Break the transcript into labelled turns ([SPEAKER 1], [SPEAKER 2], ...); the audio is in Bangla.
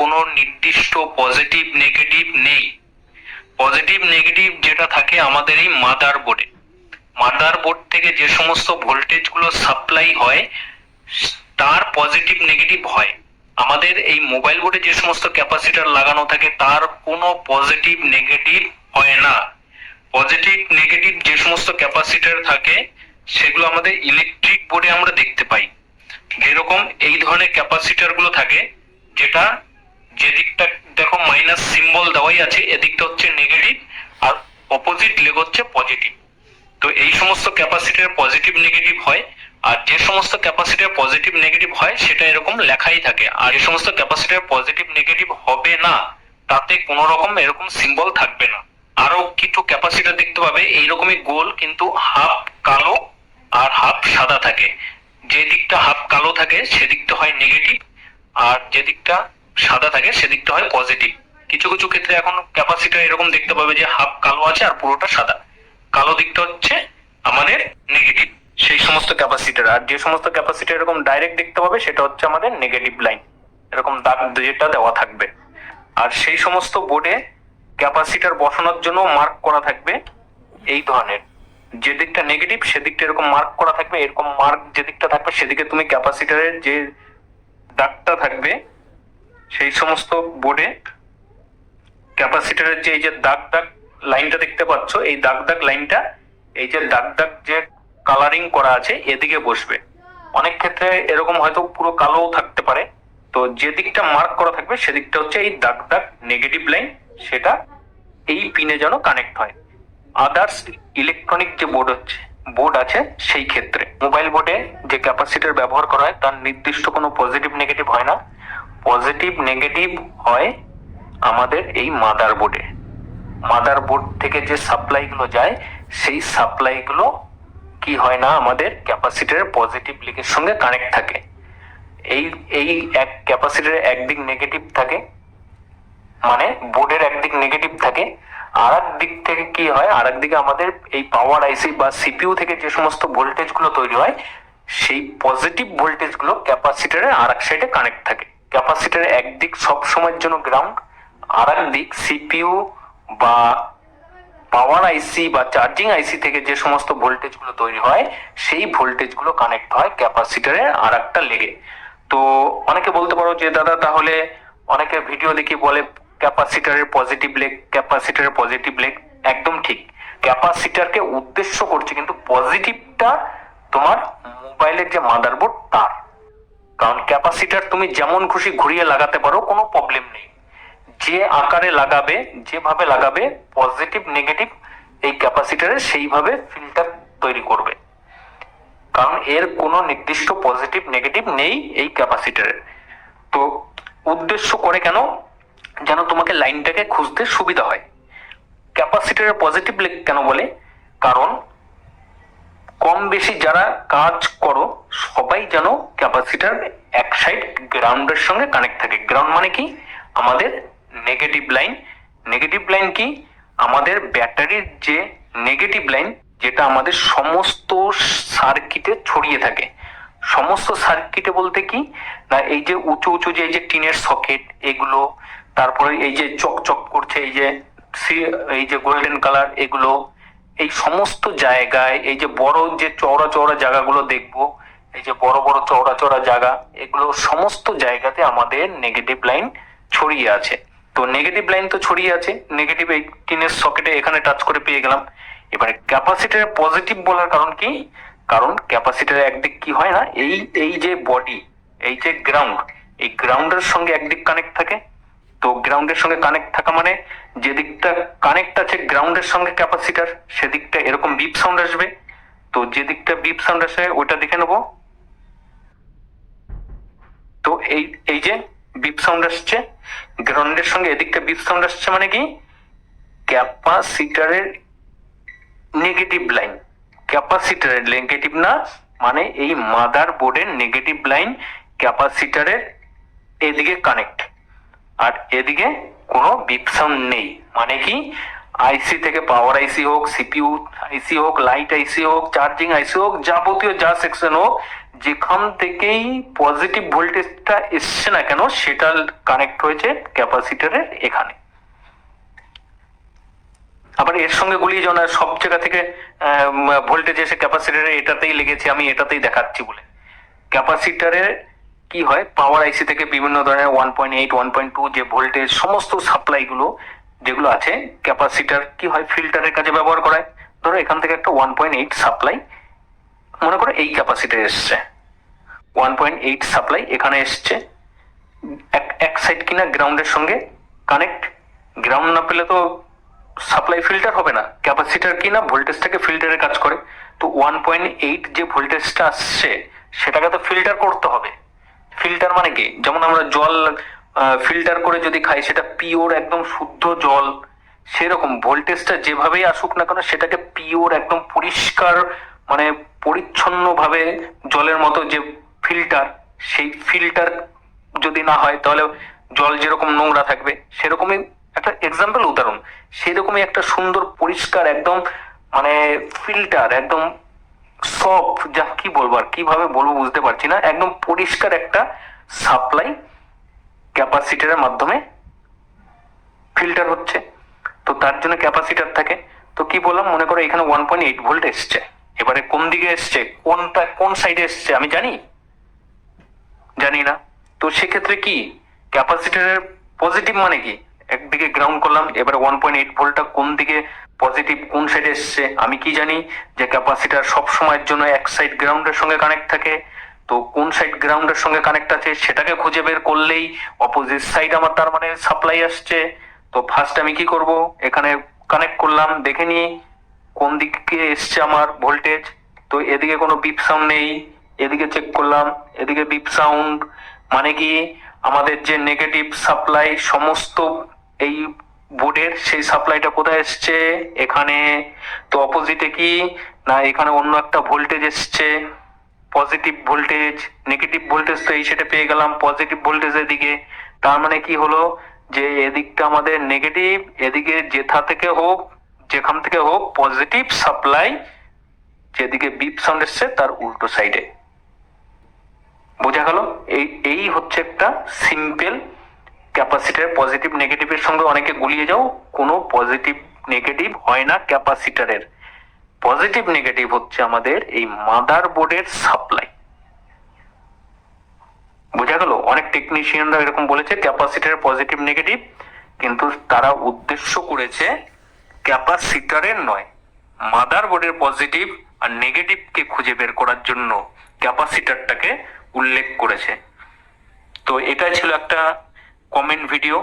[SPEAKER 1] কোনো নির্দিষ্ট পজিটিভ নেগেটিভ নেই। পজিটিভ নেগেটিভ যেটা থাকে আমাদের এই মাদার বোর্ডে মাদার বোর্ড থেকে যে সমস্ত ভোল্টেজগুলো সাপ্লাই হয়, তার পজিটিভ নেগেটিভ হয়। আমাদের এই মোবাইল বোর্ডে যে সমস্ত ক্যাপাসিটার লাগানো থাকে, তার কোনো পজিটিভ নেগেটিভ হয় না। পজিটিভ নেগেটিভ যে সমস্ত ক্যাপাসিটার থাকে, সেগুলো আমাদের ইলেকট্রিক বোর্ডে আমরা দেখতে পাই। যেরকম এই ধরনের ক্যাপাসিটারগুলো থাকে, যেটা মাইনাস সিম্বল দেওয়াই আছে, এদিকটা হচ্ছে নেগেটিভ আর অপোজিট লেগ হচ্ছে পজিটিভ তো এই সমস্ত ক্যাপাসিটার পজিটিভ নেগেটিভ হয়, আর যে সমস্ত ক্যাপাসিটার পজিটিভ নেগেটিভ হয়, সেটা এরকম লেখাই থাকে। আর যে সমস্ত ক্যাপাসিটার পজিটিভ নেগেটিভ হবে না, তাতে কোনো রকম এরকম সিম্বল থাকবে না। আরও কিছু ক্যাপাসিটার দেখতে পাবে, এইরকমই গোল, কিন্তু হাফ কালো আর হাফ সাদা থাকে। যে দিকটা হাফ কালো থাকে, সেদিকটা হয় নেগেটিভ আর যে দিকটা সাদা থাকে, সেদিকটা হয় পজিটিভ কিছু কিছু ক্ষেত্রে এখন ক্যাপাসিটার এরকম দেখতে পাবে যে হাফ কালো আছে আর পুরোটা সাদা। কালো দিকটা হচ্ছে আমাদের নেগেটিভ সেই সমস্ত ক্যাপাসিটার আর যে সমস্ত ক্যাপাসিটার এরকম ডাইরেক্ট দেখতে পাবে, সেটা হচ্ছে আমাদের নেগেটিভ লাইন এরকম দাগ যেটা দেওয়া থাকবে। আর সেই সমস্ত বোর্ডে ক্যাপাসিটার বসানোর জন্য মার্ক করা থাকবে এই ধরনের। যে দিকটা নেগেটিভ সেদিকটা এরকম মার্ক করা থাকবে। এরকম মার্ক যে দিকটা থাকবে, সেদিকে তুমি ক্যাপাসিটারের যে দাগটা থাকবে, সেই সমস্ত বোর্ডে ক্যাপাসিটারের যে এই যে দাগ দাগ লাইনটা দেখতে পাচ্ছ, এই দাগ দাগ লাইনটা, এই যে দাগ দাগ যে কালারিং করা আছে, এদিকে বসবে। অনেক ক্ষেত্রে এরকম হয়তো পুরো কালোও থাকতে পারে। তো যে দিকটা মার্ক করা থাকবে সেদিকটা হচ্ছে এই দাগ দাগ নেগেটিভ লাইন সেটা এই পিনে যেন কানেক্ট হয়। আদার্স ইলেকট্রনিক যে বোর্ড হচ্ছে বোর্ড আছে সেই ক্ষেত্রে। মোবাইল বোর্ডে যে ক্যাপাসিটার ব্যবহার করা হয়, তার নির্দিষ্ট কোনো পজিটিভ নেগেটিভ হয় না। পজিটিভ নেগেটিভ হয় আমাদের এই মাদার বোর্ডে মাদার বোর্ড থেকে যে সাপ্লাই গুলো যায়, সেই সাপ্লাই গুলো কি হয় না, আমাদের ক্যাপাসিটারের পজিটিভ লিগের সঙ্গে কানেক্ট থাকে। এই এই এক ক্যাপাসিটারের একদিক নেগেটিভ থাকে মানে বোর্ডের একদিক নেগেটিভ থাকে। আর দিক থেকে কি হয় আর দিকে আমাদের এই পাওয়ার আইসি বা সিপিইউ থেকে যে সমস্ত ভোল্টেজগুলো তৈরি হয়, সেই পজিটিভ ভোল্টেজগুলো ক্যাপাসিটারের আর এক সাইডে কানেক্ট থাকে। ক্যাপাসিটারের একদিক সব সময়ের জন্য গ্রাউন্ড আর দিক সিপিইউ বা পাওয়ার আইসি বা চার্জিং আইসি থেকে যে সমস্ত ভোল্টেজগুলো তৈরি হয়, সেই ভোল্টেজগুলো কানেক্ট হয় ক্যাপাসিটারের আর একটা লেগে। তো অনেকে বলতে পারো যে, দাদা, তাহলে অনেকে ভিডিও দেখি বলে ক্যাপাসিটারের পজিটিভ লেগ, ক্যাপাসিটারের পজিটিভ লেগ একদম ঠিক। ক্যাপাসিটারকে উদ্দেশ্য করছে কিন্তু পজিটিভটা তোমার মোবাইলের যে মাদারবোর্ড, তার। কারণ ক্যাপাসিটার তুমি যেমন খুশি ঘুরিয়ে লাগাতে পারো, কোনো প্রবলেম নেই। যে আকারে লাগাবে, যেভাবে লাগাবে পজিটিভ নেগেটিভ এই ক্যাপাসিটারে সেইভাবে ফিল্টার তৈরি করবে। কারণ এর কোনো নির্দিষ্ট পজিটিভ নেগেটিভ নেই এই ক্যাপাসিটারের তো উদ্দেশ্য করে কেন? যেন তোমাকে লাইনটাকে খুঁজতে সুবিধা হয়। ক্যাপাসিটারের পজিটিভ কেন বলে? কারণ কম বেশি যারা কাজ করো, সবাই যেন ক্যাপাসিটার এক সাইড গ্রাউন্ডের সঙ্গে কানেক্ট থাকে। গ্রাউন্ড মানে কি? আমাদের নেগেটিভ লাইন নেগেটিভ লাইন কি? আমাদের ব্যাটারির যে নেগেটিভ লাইন যেটা আমাদের সমস্ত সার্কিটে ছড়িয়ে থাকে। সমস্ত সার্কিটে বলতে কি? না, এই যে উঁচু উঁচু যে, এই যে টিনের সকেট এগুলো, তারপরে এই যে চকচক করছে, এই যে এই যে গোল্ডেন কালার এগুলো, এই সমস্ত জায়গায়, এই যে বড় যে চওড়া চওড়া জায়গাগুলো দেখব, এই যে বড় বড় চওড়া চওড়া জায়গা, এগুলো সমস্ত জায়গাতে আমাদের নেগেটিভ লাইন ছড়িয়ে আছে। তো নেগেটিভ লাইন তো ছড়িয়ে আছে। নেগেটিভ এই টিনের সকেটে এখানে টাচ করে পেয়ে গেলাম। এবারে ক্যাপাসিটার পজিটিভ বলার কারণ কি? কারণ ক্যাপাসিটার একদিক কি হয় না? এই এই যে বডি এই যে গ্রাউন্ড এই গ্রাউন্ডের সঙ্গে একদিক কানেক্ট থাকে। তো গ্রাউন্ডের সঙ্গে কানেক্ট থাকা মানে যে দিকটা কানেক্ট আছে গ্রাউন্ডের সঙ্গে ক্যাপাসিটার সেদিকটা এরকম বিপ সাউন্ড আসবে। তো যে দিকটা বিপ সাউন্ড আসে ওটা দেখে নেব। তো এই এই যে বিপ সাউন্ড আসছে। গ্রাউন্ডের সঙ্গে এদিকটা বিপ সাউন্ড আসছে মানে কি? ক্যাপাসিটারের নেগেটিভ লাইন ক্যাপাসিটারের নেগেটিভ না মানে এই মাদার বোর্ডের নেগেটিভ লাইন ক্যাপাসিটারের এদিকে কানেক্ট আর এদিকে কোনো বিপ সাউন্ড নেই। মানে কি? আইসি থেকে পাওয়ার আইসি হোক সিপিইউ আইসি হোক লাইট আইসি হোক চার্জিং আইসি হোক, যাবতীয় যা সেকশন হোক যেখান থেকেই পজিটিভ ভোল্টেজটা এসছে না কেন, সেটা কানেক্ট হয়েছে ক্যাপাসিটরের এখানে। আবার এর সঙ্গে গুলিয়ে যাও না, সব জায়গা থেকে ভোল্টেজ এসে ক্যাপাসিটারে এটাতেই লেগেছে, আমি এটাতেই দেখাচ্ছি বলে। ক্যাপাসিটারে কি হয় পাওয়ার আইসি থেকে বিভিন্ন ধরনের one point eight one point two যে ভোল্টেজ সমস্ত সাপ্লাইগুলো যেগুলো আছে ক্যাপাসিটার কি হয় ফিল্টারের কাজে ব্যবহার করায়। ধরো এখান থেকে একটা ওয়ান পয়েন্ট এইট সাপ্লাই মনে করো এই ক্যাপাসিটার এসছে। ওয়ান পয়েন্ট এইট সাপ্লাই এখানে এসছে। এক এক সাইড কিনা গ্রাউন্ডের সঙ্গে কানেক্ট গ্রাউন্ড না পেলে তো সাপ্লাই ফিল্টার হবে না। ক্যাপাসিটার কিনা ভোল্টেজটাকে ফিল্টারের কাজ করে। তো ওয়ান পয়েন্ট এইট যে ভোল্টেজটা আসছে, সেটাকে তো ফিল্টার করতে হবে। ফিল্টার মানে কি? যেমন আমরা জল ফিল্টার করে যদি খাই, সেটা পিওর একদম শুদ্ধ জল। সেরকম ভোল্টেজটা যেভাবেই আসুক না কেন, সেটাকে পিওর একদম পরিষ্কার মানে পরিচ্ছন্নভাবে জলের মতো যে ফিল্টার সেই ফিল্টার যদি না হয়, তাহলে জল যেরকম নোংরা থাকবে, সেরকমই একটা এক্সাম্পল উদাহরণ। সেরকমই একটা সুন্দর, পরিষ্কার, একদম মানে ফিল্টার একদম সফট যা কি বলব আর কীভাবে বলব বুঝতে পারছি না, একদম পরিষ্কার একটা সাপ্লাই ক্যাপাসিটারের মাধ্যমে ফিল্টার হচ্ছে। তো তার জন্য ক্যাপাসিটার থাকে। তো কি বললাম? মনে করো এখানে ওয়ান পয়েন্ট এইট ভোল্ট এসছে। এবারে কোন দিকে এসছে? কোনটা, কোন সাইডে এসছে? আমি জানি? জানি না। তো সেক্ষেত্রে কি? ক্যাপাসিটারের পজিটিভ মানে কি? একদিকে গ্রাউন্ড করলাম, এবারে ওয়ান পয়েন্ট এইট ভোল্টটা কোন দিকে পজিটিভ কোন সাইডে এসছে? আমি কি জানি? যে ক্যাপাসিটার সব সময়ের জন্য এক সাইড গ্রাউন্ডের সঙ্গে কানেক্ট থাকে। তো কোন সাইড গ্রাউন্ডের সঙ্গে কানেক্ট আছে, সেটাকে খুঁজে বের করলেই অপোজিট সাইড আমার তার মানে সাপ্লাই আসছে। তো ফার্স্ট আমি কি করব? এখানে কানেক্ট করলাম, দেখে নিই। কোন দিকে এসছে আমার ভোল্টেজ তো এদিকে কোনো বিপ সাউন্ড নেই, এদিকে চেক করলাম, এদিকে বিপ সাউন্ড মানে কি? আমাদের যে নেগেটিভ সাপ্লাই সমস্ত এই বোর্ডের সেই সাপ্লাইটা কোথায় এসছে? এখানে। তো অপোজিটে কি? না, এখানে অন্য একটা ভোল্টেজ এসছে। পজিটিভ ভোল্টেজ নেগেটিভ ভোল্টেজ তো এই সেটা পেয়ে গেলাম পজিটিভ ভোল্টেজের দিকে। তার মানে কি হলো? যে এদিকটা আমাদের নেগেটিভ এদিকে যেথা থেকে হোক যেখান থেকে হোক পজিটিভ সাপ্লাই যেদিকে বিপ সাউন্ড এসছে তার উল্টো সাইডে বোঝা গেল? এই এই হচ্ছে একটা সিম্পল ক্যাপাসিটার পজিটিভ নেগেটিভের সঙ্গে অনেকে গুলিয়ে যাও, কোনো পজিটিভ নেগেটিভ হয় না ক্যাপাসিটারের পজিটিভ নেগেটিভ হচ্ছে আমাদের এই মাদার বোর্ডের সাপ্লাই বোঝা গেল? অনেক টেকনিশিয়ানরা এরকম বলেছে ক্যাপাসিটারের পজিটিভ নেগেটিভ কিন্তু তারা উদ্দেশ্য করেছে ক্যাপাসিটারের নয় মাদার বোর্ডের পজিটিভ আর নেগেটিভকে খুঁজে বের করার জন্য ক্যাপাসিটারটাকে উল্লেখ করেছে। তো এটাই ছিল একটা কমেন্ট ভিডিও